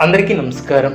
అందరికీ నమస్కారం.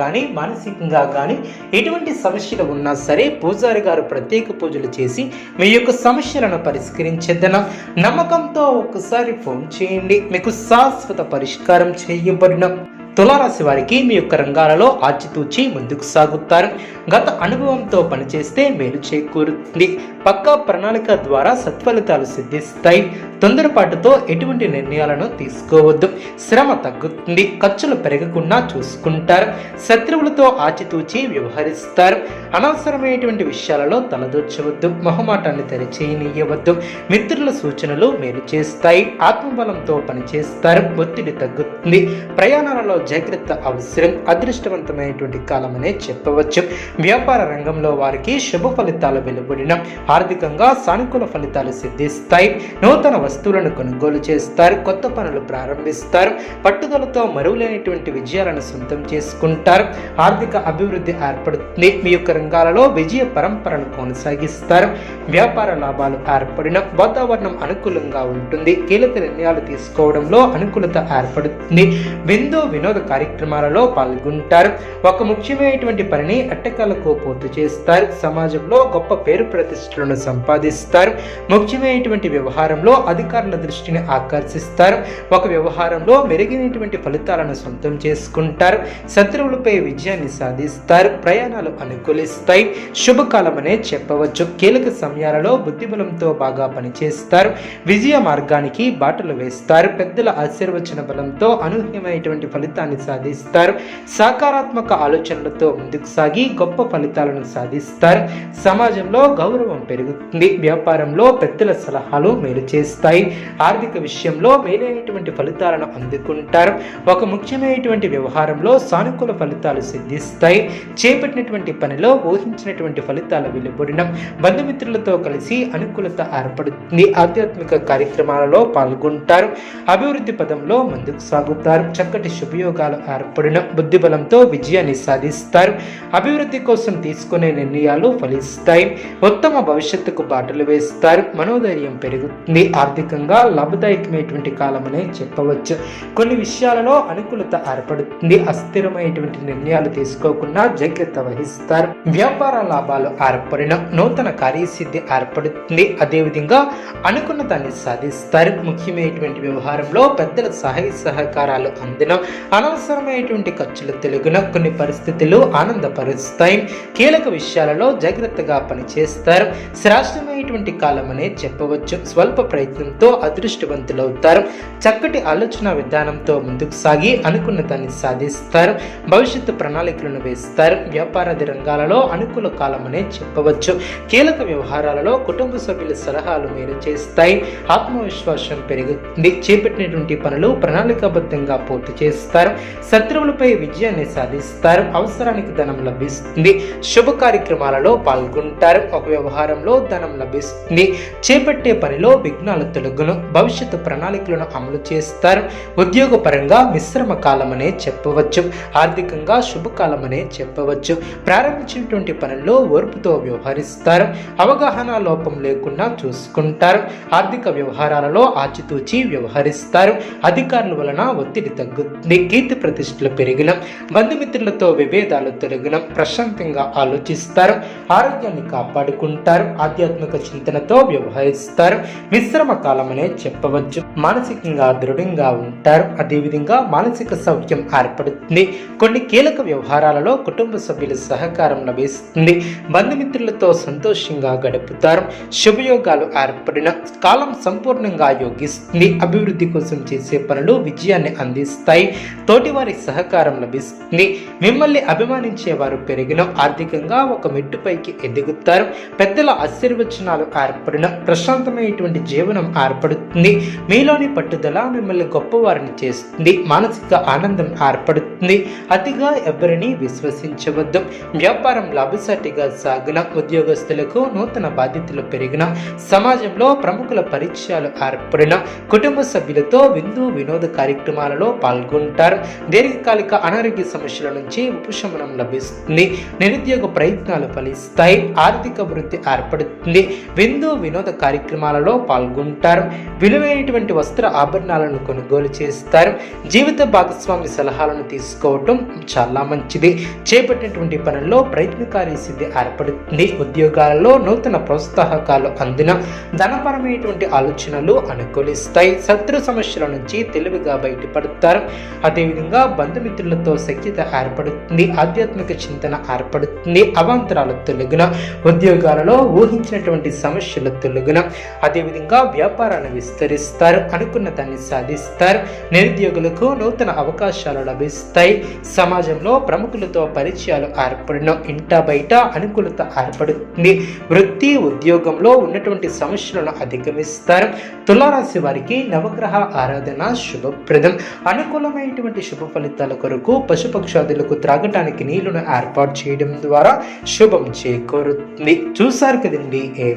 కానీ మానసికంగా కానీ ఎటువంటి సమస్యలు ఉన్నా సరే పూజారి గారు ప్రత్యేక పూజలు చేసి మీ యొక్క సమస్యలను పరిష్కరించేద్దన నమ్మకంతో ఒక్కసారి ఫోన్ చేయండి. మీకు శాశ్వత పరిష్కారం చేయబడిన. తులారాశి వారికి మీ యొక్క రంగాలలో ఆచితూచి ముందుకు సాగుతారు. గత అనుభవంతో పనిచేస్తే మేలు చేకూరుతుంది. పక్కా ప్రణాళిక ద్వారా సత్ఫలితాలు సిద్ధిస్తాయి. తొందరపాటుతో ఎటువంటి నిర్ణయాలను తీసుకోవద్దు. శ్రమ తగ్గుతుంది. ఖర్చులు పెరగకుండా చూసుకుంటారు. శత్రువులతో ఆచితూచి వ్యవహరిస్తారు. అనవసరమైనటువంటి విషయాలలో తలదూర్చవద్దు మొహమాటాన్ని తెరచేయనీయవద్దు. మిత్రుల సూచనలు మేలు చేస్తాయి ఆత్మబలంతో పనిచేస్తారు ఒత్తిడి తగ్గుతుంది. ప్రయాణాలలో జాగ్రత్త అవసరం అదృష్టవంతమైనటువంటి కాలమనే చెప్పవచ్చు. వ్యాపార రంగంలో వారికి శుభ ఫలితాలు వెలువడిన ఆర్థికంగా సానుకూల ఫలితాలు సిద్ధిస్తాయి. నూతన వస్తువులను కొనుగోలు చేస్తారు కొత్త పనులు ప్రారంభిస్తారు. పట్టుదలతో మరువులేనటువంటి విజయాలను సొంతం చేసుకుంటారు. ఆర్థిక అభివృద్ధి ఏర్పడుతుంది. మీ యొక్క రంగాలలో విజయ పరంపరను కొనసాగిస్తారు. వ్యాపార లాభాలు ఏర్పడిన వాతావరణం అనుకూలంగా ఉంటుంది. కీలక నిర్ణయాలు తీసుకోవడంలో అనుకూలత ఏర్పడుతుంది. విందు వినోద కార్యక్రమాలలో పాల్గొంటారు. ఒక ముఖ్యమైనటువంటి పనిని అట్టకాలకు పూర్తి చేస్తారు. సమాజంలో గొప్ప పేరు ప్రతిష్టలను సంపాదిస్తారు. ముఖ్యమైనటువంటి వ్యవహారంలో అధికారుల దృష్టిని ఆకర్షిస్తారు. ఒక వ్యవహారంలో మెరుగైనటువంటి ఫలితాలను సొంతం చేసుకుంటారు. శత్రువులపై విజయాన్ని సాధిస్తారు. ప్రయాణాలు అనుకూలిస్తారు. చేస్తాయి శుభకాలమనే చెప్పవచ్చు. కీలక సమయాలలో బుద్ధిబలంతో బాగా పనిచేస్తారు. విజయ మార్గానికి బాటలు వేస్తారు. పెద్దల ఆశీర్వచన బలంతో అనూహ్యమైనటువంటి ఫలితాన్ని సాధిస్తారు. సకారాత్మక ఆలోచనలతో ముందుకు సాగి గొప్ప ఫలితాలను సాధిస్తారు. సమాజంలో గౌరవం పెరుగుతుంది. వ్యాపారంలో పెద్దల సలహాలు మేలు చేస్తాయి. ఆర్థిక విషయంలో మేలైనటువంటి ఫలితాలను అందుకుంటారు. ఒక ముఖ్యమైనటువంటి వ్యవహారంలో సానుకూల ఫలితాలు సిద్ధిస్తాయి. చేపట్టినటువంటి పనిలో ఊహించినటువంటి ఫలితాల వెలువడడం బంధుమిత్రులతో కలిసి అనుకూలత ఏర్పడుతుంది. ఆధ్యాత్మిక కార్యక్రమాలలో పాల్గొంటారు. అభివృద్ధి పదంలో ముందుకు సాగుతారు. చక్కటి శుభయోగాలు ఏర్పడిన బుద్ధిబలంతో విజయాన్ని సాధిస్తారు. అభివృద్ధి కోసం తీసుకునే నిర్ణయాలు ఫలిస్తాయి. ఉత్తమ భవిష్యత్తుకు బాటలు వేస్తారు. మనోధైర్యం పెరుగుతుంది. ఆర్థికంగా లాభదాయకమైనటువంటి కాలమనే చెప్పవచ్చు. కొన్ని విషయాలలో అనుకూలత ఏర్పడుతుంది. అస్థిరమైనటువంటి నిర్ణయాలు తీసుకోకుండా జాగ్రత్త వహిస్తారు. వ్యాపార లాభాలు ఏర్పడిన నూతన కార్యసిద్ధి ఏర్పడుతుంది. అదేవిధంగా అనుకున్న దాన్ని సాధిస్తారు. ముఖ్యమైనటువంటి వ్యవహారంలో పెద్దల సహాయ సహకారాలు అందిన అనవసరమైనటువంటి ఖర్చులు తెలుగున కొన్ని పరిస్థితులు ఆనందపరుస్తాయి. కీలక విషయాలలో జాగ్రత్తగా పనిచేస్తారు. శ్రేష్టమైనటువంటి కాలం అనే చెప్పవచ్చు. స్వల్ప ప్రయత్నంతో అదృష్టవంతులవుతారు. చక్కటి ఆలోచన విధానంతో ముందుకు సాగి అనుకున్న దాన్ని సాధిస్తారు. భవిష్యత్తు ప్రణాళికలను వేస్తారు. వ్యాపారాది రంగాలలో అనుకూల కాలం అనే చెప్పవచ్చు. కీలక వ్యవహారాలలో కుటుంబ సభ్యుల సలహాలు మేలు చేస్తాయి. ఆత్మవిశ్వాసం పెరుగుతుంది. చేపట్టినటువంటి పనులు ప్రణాళికాబద్ధంగా పూర్తి చేస్తారు. శత్రువులపై విజయాన్ని సాధిస్తారు. అవసరానికి ధనం లభిస్తుంది. శుభ కార్యక్రమాలలో పాల్గొంటారు. ఒక వ్యవహారంలో ధనం లభిస్తుంది. చేపట్టే పనిలో విఘ్నాలు తొలగును భవిష్యత్తు ప్రణాళికలను అమలు చేస్తారు. ఉద్యోగపరంగా మిశ్రమ కాలమనే చెప్పవచ్చు. ఆర్థికంగా శుభకాలమనే చెప్పవచ్చు. ప్రారంభించినటువంటి పనుల్లో ఓర్పుతో వ్యవహరిస్తారు. అవగాహన లోపం లేకుండా చూసుకుంటారు. ఆర్థిక వ్యవహారాలలో ఆచితూచి వ్యవహరిస్తారు. అధికారుల వలన ఒత్తిడి తగ్గుతుంది. కీర్తి ప్రతిష్టలు పెరిగిన బంధుమిత్రులతో విభేదాలు తొలగిన ప్రశాంతంగా ఆలోచిస్తారు. ఆరోగ్యాన్ని కాపాడుకుంటారు. ఆధ్యాత్మిక చింతనతో వ్యవహరిస్తారు. మిశ్రమ కాలమనే చెప్పవచ్చు. మానసికంగా దృఢంగా ఉంటారు. అదేవిధంగా మానసిక సౌఖ్యం ఏర్పడుతుంది. కొన్ని కీలక వ్యవహారాలలో కుటుంబ సభ్యుల సహకారం లభిస్తుంది. బంధుమిత్రులతో సంతోషంగా గడుపుతారు. శుభయోగాలు ఏర్పడిన కాలం సంపూర్ణంగా యోగిస్తుంది. అభివృద్ధి కోసం చేసే పనులు విజయాన్ని అందిస్తాయి. తోటివారి సహకారం లభిస్తుంది. మిమ్మల్ని అభిమానించే వారు పెరిగిన ఆర్థికంగా ఒక మెట్టుపైకి ఎదుగుతారు. పెద్దల ఆశీర్వచన ఆలోచనలు ఏర్పడిన ప్రశాంతమైనటువంటి జీవనం ఏర్పడుతుంది. మీలోని పట్టుదల మిమ్మల్ని గొప్పవారిని చేస్తుంది. మానసిక ఆనందం ఏర్పడుతుంది. అతిగా ఎవరిని విశ్వసించవద్దు. వ్యాపారం లాభసాటిగా సాగిన ఉద్యోగస్తులకు నూతన బాధ్యతలు పెరిగిన సమాజంలో ప్రముఖుల పరిచయాలు ఏర్పడిన కుటుంబ సభ్యులతో విందు వినోద కార్యక్రమాలలో పాల్గొంటారు. దీర్ఘకాలిక అనారోగ్య సమస్యల నుంచి ఉపశమనం లభిస్తుంది. నిరుద్యోగ ప్రయత్నాలు ఫలిస్తాయి. ఆర్థిక వృద్ధి ఏర్పడుతుంది. విందు వినోద కార్యక్రమాలలో పాల్గొంటారు. విలువైనటువంటి వస్త్ర ఆభరణాలను కొనుగోలు చేస్తారు. జీవిత భాగస్వామి సలహాలను తీసుకోవటం చాలా మంచిది. చేపట్టినటువంటి పనుల్లో ప్రయత్నకారి సిద్ధి ఏర్పడుతుంది. ఉద్యోగాలలో నూతన ప్రోత్సాహకాలు అందిన ధనపరమైనటువంటి ఆలోచనలు అనుకూలిస్తాయి. శత్రు సమస్యల నుంచి తెలివిగా బయటపడతారు. అదేవిధంగా బంధుమిత్రులతో సఖ్యత ఏర్పడుతుంది. ఆధ్యాత్మిక చింతన ఏర్పడుతుంది. అవాంతరాలు తొలగిన ఉద్యోగాలలో ఊహించినటువంటి సమస్యలు తొలగిన. అదేవిధంగా వ్యాపారాన్ని విస్తరిస్తారు అనుకున్న దాన్ని సాధిస్తారు. నిరుద్యోగులకు నూతన అవకాశాలు లభిస్తాయి. సమాజంలో ప్రముఖులతో పరిచయాలు ఏర్పడిన ఇంట బయట అనుకూలత ఏర్పడుతుంది. వృత్తి ఉద్యోగంలో ఉన్నటువంటి సమస్యలను అధిగమిస్తారు. తులారాశి వారికి నవగ్రహ ఆరాధన శుభప్రదం. అనుకూలమైనటువంటి శుభ ఫలితాల కొరకు పశుపక్షాదులకు త్రాగటానికి నీళ్ళను ఏర్పాటు చేయడం ద్వారా శుభం చేకూరుతుంది. చూసారు కదండి ఏ